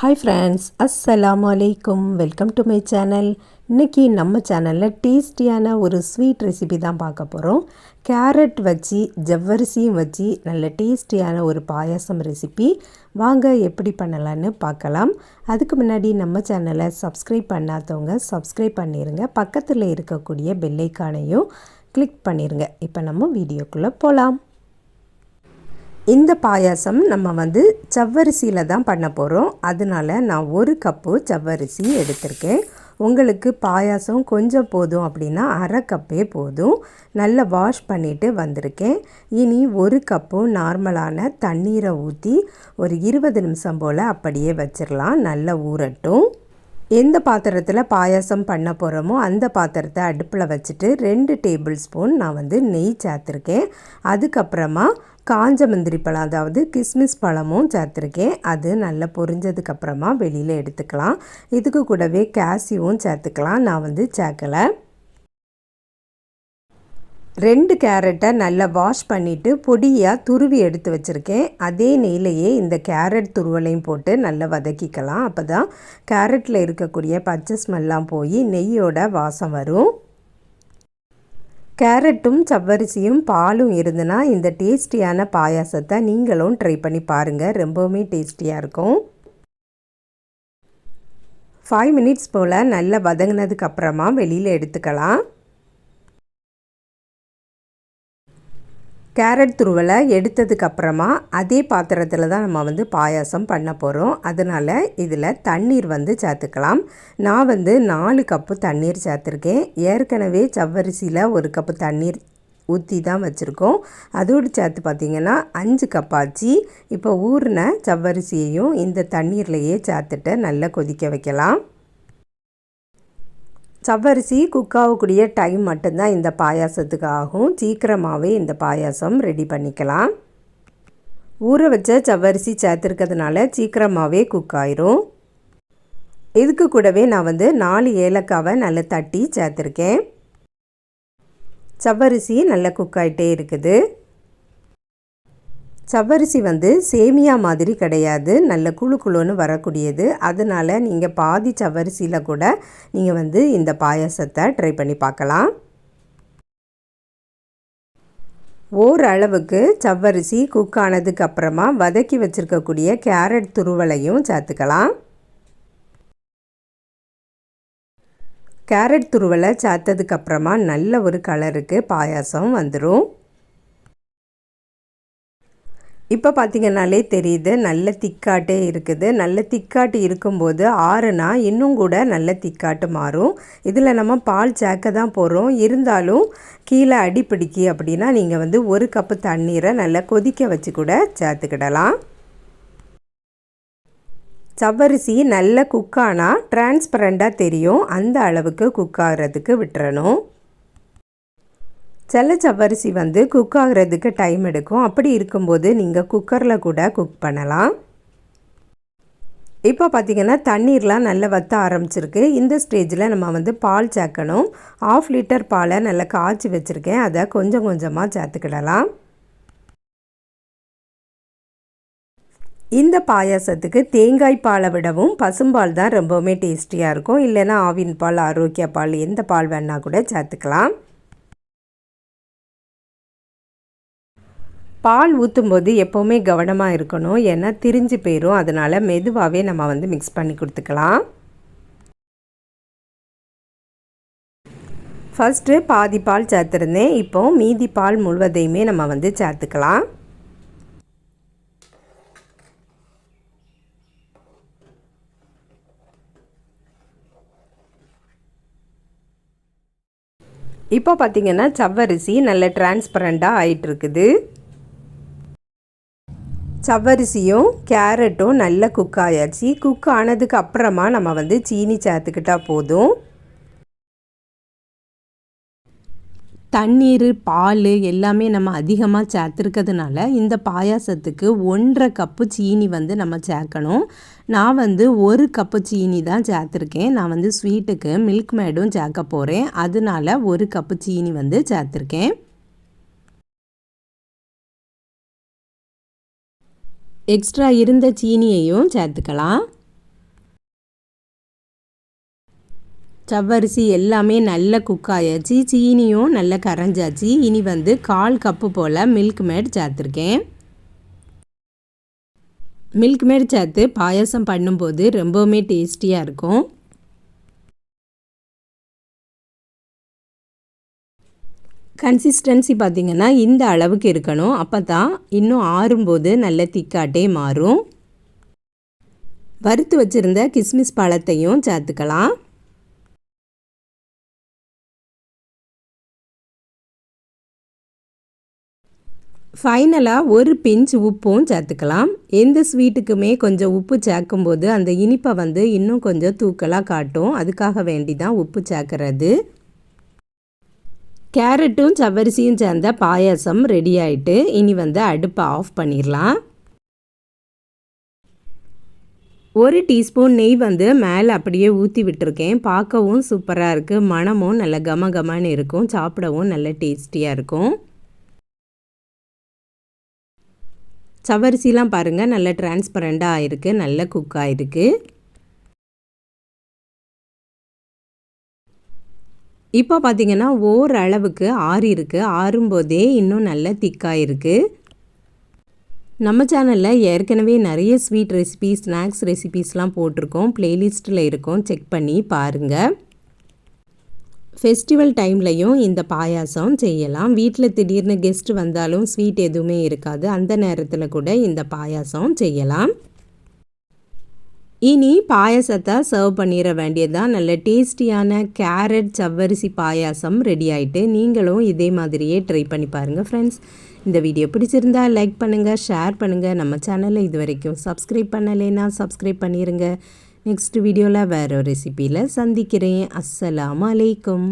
Hi friends அஸ்ஸலாம் வலைக்கும் welcome to my channel இன்றைக்கி நம்ம சேனலில் டேஸ்டியான ஒரு ஸ்வீட் ரெசிபி தான் பார்க்க போகிறோம் கேரட் வச்சு ஜவ்வரிசியும் வச்சு நல்ல டேஸ்டியான ஒரு பாயாசம் ரெசிபி வாங்க எப்படி பண்ணலான்னு பார்க்கலாம். அதுக்கு முன்னாடி நம்ம சேனலை சப்ஸ்கிரைப் பண்ணாதவங்க சப்ஸ்கிரைப் பண்ணிடுங்க பக்கத்தில் இருக்கக்கூடிய பெல்லைக்கானையும் கிளிக் பண்ணிடுங்க இப்போ நம்ம வீடியோக்குள்ளே போகலாம் இந்த பாயாசம் நம்ம வந்து சவ்வரிசியில் தான் பண்ண போகிறோம் அதனால் நான் ஒரு கப்பு சவ்வரிசி எடுத்திருக்கேன். உங்களுக்கு பாயாசம் கொஞ்சம் போதும் அப்படின்னா அரை கப்பே போதும். நல்லா வாஷ் பண்ணிவிட்டு வந்திருக்கேன். இனி ஒரு கப்பு நார்மலான தண்ணீரை ஊற்றி ஒரு இருபது நிமிஷம் போல் அப்படியே வச்சிடலாம் நல்லா ஊறட்டும். எந்த பாத்திரத்தில் பாயாசம் பண்ண போகிறோமோ அந்த பாத்திரத்தை அடுப்பில் வச்சுட்டு ரெண்டு டேபிள் ஸ்பூன் நான் வந்து நெய் சேர்த்துருக்கேன். அதுக்கப்புறமா காஞ்ச முந்திரி பழம் அதாவது கிஸ்மிஸ் பழமும் சேர்த்துருக்கேன். அது நல்லா பொரிஞ்சதுக்கப்புறமா வெளியில் எடுத்துக்கலாம். இதுக்கு கூடவே கேசியும் சேர்த்துக்கலாம். நான் வந்து சேர்க்கலை. ரெண்டு கேரட்டை நல்லா வாஷ் பண்ணிவிட்டு பொடியாக துருவி எடுத்து வச்சுருக்கேன். அதே நெய்லையே இந்த கேரட் துருவலையும் போட்டு நல்லா வதக்கிக்கலாம். அப்போ தான் கேரட்டில் இருக்கக்கூடிய பச்சை ஸ்மெல்லாம் போய் நெய்யோட வாசம் வரும். கேரட்டும் சவ்வரிசியும் பாலும் இருந்துன்னா இந்த டேஸ்டியான பாயாசத்தை நீங்களும் ட்ரை பண்ணி பாருங்கள் ரொம்பவுமே டேஸ்டியாக இருக்கும். ஃபைவ் மினிட்ஸ் போல் நல்லா வதங்கினதுக்கப்புறமா வெளியில் எடுத்துக்கலாம். கேரட் துருவலை எடுத்ததுக்கப்புறமா அதே பாத்திரத்தில் தான் நம்ம வந்து பாயாசம் பண்ண போகிறோம் அதனால் இதில் தண்ணீர் வந்து சேர்த்துக்கலாம். நான் வந்து நாலு கப்பு தண்ணீர் சேர்த்துருக்கேன். ஏற்கனவே சவ்வரிசியில் ஒரு கப்பு தண்ணீர் ஊற்றி தான் வச்சுருக்கோம். அதோடு சேர்த்து பார்த்திங்கன்னா அஞ்சு கப்பாச்சு இப்போ ஊறின சவ்வரிசியையும் இந்த தண்ணீர்லையே சேர்த்துட்டு நல்லா கொதிக்க வைக்கலாம். சவ்வரிசி குக்காகக்கூடிய டைம் மட்டும்தான் இந்த பாயாசத்துக்கு ஆகும். சீக்கிரமாகவே இந்த பாயாசம் ரெடி பண்ணிக்கலாம். ஊற வச்ச சவ்வரிசி சேர்த்துருக்கிறதுனால சீக்கிரமாகவே குக் ஆயிரும். இதுக்கு கூடவே நான் வந்து நாலு ஏலக்காவை நல்லா தட்டி சேர்த்துருக்கேன். சவ்வரிசி நல்லா குக் ஆகிட்டே இருக்குது. சவ்வரிசி வந்து சேமியா மாதிரி கிடையாது. நல்ல குழு குழுன்னு வரக்கூடியது. அதனால் நீங்கள் பாதி சவ்வரிசியில் கூட நீங்கள் வந்து இந்த பாயாசத்தை ட்ரை பண்ணி பார்க்கலாம். ஓரளவுக்கு சவ்வரிசி குக் ஆனதுக்கு அப்புறமா வதக்கி வச்சுருக்கக்கூடிய கேரட் துருவலையும் சேர்த்துக்கலாம். கேரட் துருவலை சேர்த்ததுக்கப்புறமா நல்ல ஒரு கலருக்கு பாயாசம் வந்துடும் இப்போ பார்த்திங்கனாலே தெரியுது நல்ல திக்காட்டே இருக்குது. நல்ல திக்காட்டு இருக்கும்போது ஆறுனா இன்னும் கூட நல்ல திக்காட்டு மாறும். இதில் நம்ம பால் சேர்க்க தான் போகிறோம் இருந்தாலும் கீழே அடிப்பிடிக்கு அப்படின்னா நீங்கள் வந்து ஒரு கப்பு தண்ணீரை நல்லா கொதிக்க வச்சு கூட சேர்த்துக்கிடலாம். சவ்வரிசி நல்ல குக்கானா டிரான்ஸ்பரண்ட்டாக தெரியும். அந்த அளவுக்கு குக் ஆகிறதுக்கு விட்டுறணும். செல்ல சவ்வரிசி வந்து குக் ஆகிறதுக்கு டைம் எடுக்கும். அப்படி இருக்கும்போது நீங்கள் குக்கரில் கூட குக் பண்ணலாம். இப்போ பார்த்திங்கன்னா தண்ணீர்லாம் நல்லா வற்ற ஆரம்பிச்சிருக்கு. இந்த ஸ்டேஜில் நம்ம வந்து பால் சேர்க்கணும். ஆஃப் லிட்டர் பாலை நல்லா காய்ச்சி வச்சுருக்கேன். அதை கொஞ்சம் கொஞ்சமாக சேர்த்துக்கிடலாம். இந்த பாயாசத்துக்கு தேங்காய் பாலை விடவும் பசும்பால் தான் ரொம்பவுமே டேஸ்டியாக இருக்கும். இல்லைன்னா ஆவின் பால் ஆரோக்கிய பால் எந்த பால் வேணால் கூட சேர்த்துக்கலாம். பால் ஊற்றும்போது எப்போவுமே கவனமாக இருக்கணும். ஏன்னா திரிஞ்சு போயிடும் அதனால் மெதுவாகவே நம்ம வந்து மிக்ஸ் பண்ணி கொடுத்துக்கலாம். ஃபஸ்ட்டு பாதி பால் சேர்த்துருந்தேன். இப்போ மீதி பால் முழுவதையுமே நம்ம வந்து சேர்த்துக்கலாம். இப்போ பார்த்திங்கன்னா சவ்வரிசி நல்ல டிரான்ஸ்பரண்ட்டாக ஆகிட்டுருக்குது சவ்வரிசியும் கேரட்டும் நல்லா குக் ஆயாச்சு. குக் ஆனதுக்கு அப்புறமா நம்ம வந்து சீனி சேர்த்துக்கிட்டால் போதும். தண்ணீர் பால் எல்லாமே நம்ம அதிகமாக சேர்த்துருக்கிறதுனால இந்த பாயாசத்துக்கு ஒன்றரை கப்பு சீனி வந்து நம்ம சேர்க்கணும். நான் வந்து ஒரு கப்பு சீனி தான் சேர்த்துருக்கேன். நான் வந்து ஸ்வீட்டுக்கு மில்க் மேடும் சேர்க்க போகிறேன் அதனால ஒரு கப்பு சீனி வந்து சேர்த்துருக்கேன். எக்ஸ்ட்ரா இருந்த சீனியையும் சேர்த்துக்கலாம். சவ்வரிசி எல்லாமே நல்ல குக் ஆயாச்சு. சீனியும் நல்லா கரைஞ்சாச்சு. இனி வந்து கால் கப்பு போல் மில்க் மேட் சேர்த்துருக்கேன். மில்க் மேட் சேர்த்து பாயசம் பண்ணும்போது ரொம்பவுமே டேஸ்டியாக இருக்கும். கன்சிஸ்டன்சி பார்த்திங்கன்னா இந்த அளவுக்கு இருக்கணும். அப்போ தான் இன்னும் ஆறும்போது நல்ல திக்காட்டே மாறும். வறுத்து வச்சுருந்த கிஸ்மிஸ் பழத்தையும் சேர்த்துக்கலாம். ஃபைனலாக ஒரு பிஞ்ச் உப்பும் சேர்த்துக்கலாம். எந்த ஸ்வீட்டுக்குமே கொஞ்சம் உப்பு சேர்க்கும்போது அந்த இனிப்பை வந்து இன்னும் கொஞ்சம் தூக்கலாக காட்டும். அதுக்காக வேண்டி தான் உப்பு சேர்க்குறது. கேரட்டும் சவரிசியும் சேர்ந்த பாயாசம் ரெடி ஆகிட்டு இனி வந்து அடுப்பை ஆஃப் பண்ணிடலாம். ஒரு டீஸ்பூன் நெய் வந்து மேலே அப்படியே ஊற்றி விட்டுருக்கேன். பார்க்கவும் சூப்பராக இருக்குது மனமும் நல்ல கம கமன்னு இருக்கும். சாப்பிடவும் நல்ல டேஸ்டியாக இருக்கும். சவரிசிலாம் பாருங்கள் நல்ல டிரான்ஸ்பரண்டாக ஆகிருக்கு நல்ல குக் ஆகிருக்கு இப்போ பார்த்திங்கன்னா ஓரளவுக்கு ஆறி இருக்குது ஆறும்போதே இன்னும் நல்ல திக்காக இருக்குது நம்ம சேனலில் ஏற்கனவே நிறைய ஸ்வீட் ரெசிபி ஸ்நாக்ஸ் ரெசிபீஸ்லாம் போட்டிருக்கோம். ப்ளேலிஸ்ட்டில் இருக்கும். செக் பண்ணி பாருங்கள் ஃபெஸ்டிவல் டைம்லையும் இந்த பாயாசம் செய்யலாம். வீட்டில் திடீர்னு கெஸ்ட் வந்தாலும் ஸ்வீட் எதுவுமே இருக்காது. அந்த நேரத்தில் கூட இந்த பாயாசம் செய்யலாம். இனி பாயாசத்தை சர்வ் பண்ணிட வேண்டியதுதான். நல்ல டேஸ்டியான கேரட் சவ்வரிசி பாயாசம் ரெடி ஆகிட்டு நீங்களும் இதே மாதிரியே ட்ரை பண்ணி பாருங்கள் ஃப்ரெண்ட்ஸ் இந்த வீடியோ பிடிச்சிருந்தா லைக் பண்ணுங்கள் ஷேர் பண்ணுங்கள் நம்ம சேனலை இது வரைக்கும் சப்ஸ்கிரைப் பண்ணலைன்னா சப்ஸ்கிரைப் பண்ணிடுங்க நெக்ஸ்ட் வீடியோவில் வேறு ஒரு ரெசிப்பியில் சந்திக்கிறேன். அஸ்ஸலாம் அலைக்கும்.